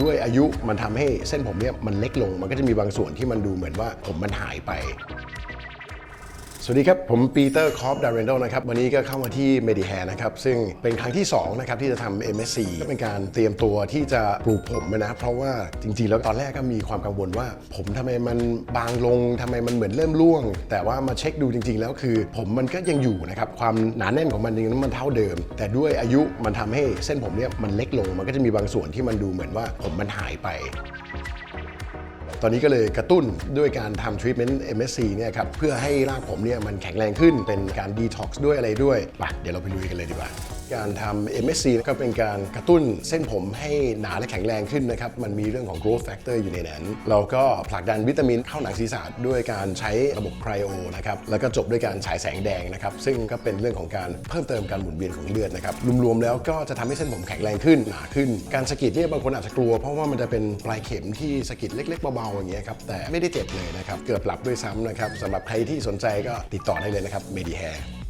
ด้วยอายุมันทำให้เส้นผมเนี่ยมันเล็กลง มันก็จะมีบางส่วนที่มันดูเหมือนว่าผมมันหายไป สวัสดีครับ ผมปีเตอร์คอปดาร์เรนโดนะครับ วันนี้ก็เข้ามาที่ Medihair นะครับ ซึ่งเป็นครั้งที่ 2 นะครับ ที่จะทำ MSc ก็เป็นการเตรียมตัวที่จะปลูกผมนะ เพราะว่าจริง ๆ แล้วตอนแรกก็มีความกังวลว่า ผมทำไมมันบางลงทำไมมันเหมือนเริ่มร่วง แต่ว่ามาเช็คดูจริง ๆ แล้วคือ ผมมันก็ยังอยู่นะครับ ความหนาแน่นของมันจริงๆมันเท่าเดิม แต่ด้วยอายุมันทำให้เส้นผมเนี่ยมันเล็กลง มันก็จะมีบางส่วนที่มันดูเหมือนว่าผมมันหายไป ตอนนี้ก็เลยกระตุ้นด้วยการทำทรีทเมนต์ MSC เนี่ยครับเพื่อให้รากผมเนี่ยมันแข็งแรงขึ้นเป็นการดีท็อกซ์ด้วยอะไรด้วยไปเดี๋ยวเราไปลุยกันเลยดีกว่า การทำ MSC ก็เป็นการกระตุ้นเส้นผมให้หนาและแข็งแรงขึ้นนะครับ มันมีเรื่องของ growth factor อยู่ในนั้นเราก็ผลักดันวิตามินเข้าหนังศีรษะด้วยการใช้ระบบไครโอนะครับ แล้วก็จบด้วยการฉายแสงแดงนะครับ ซึ่งก็เป็นเรื่องของการเพิ่มเติมการหมุนเวียนของเลือดนะครับ รวมๆแล้วก็จะทำให้เส้นผมแข็งแรงขึ้น หนาขึ้น การสะกิดเนี่ยบางคนอาจจะกลัว เพราะว่ามันจะเป็นปลายเข็มที่สะกิดเล็กๆเบาๆอย่างเงี้ยครับ แต่ไม่ได้เจ็บเลยนะครับ เกือบหลับด้วยซ้ำนะครับสำหรับใครที่สนใจก็ติดต่อได้เลยนะครับ Medihair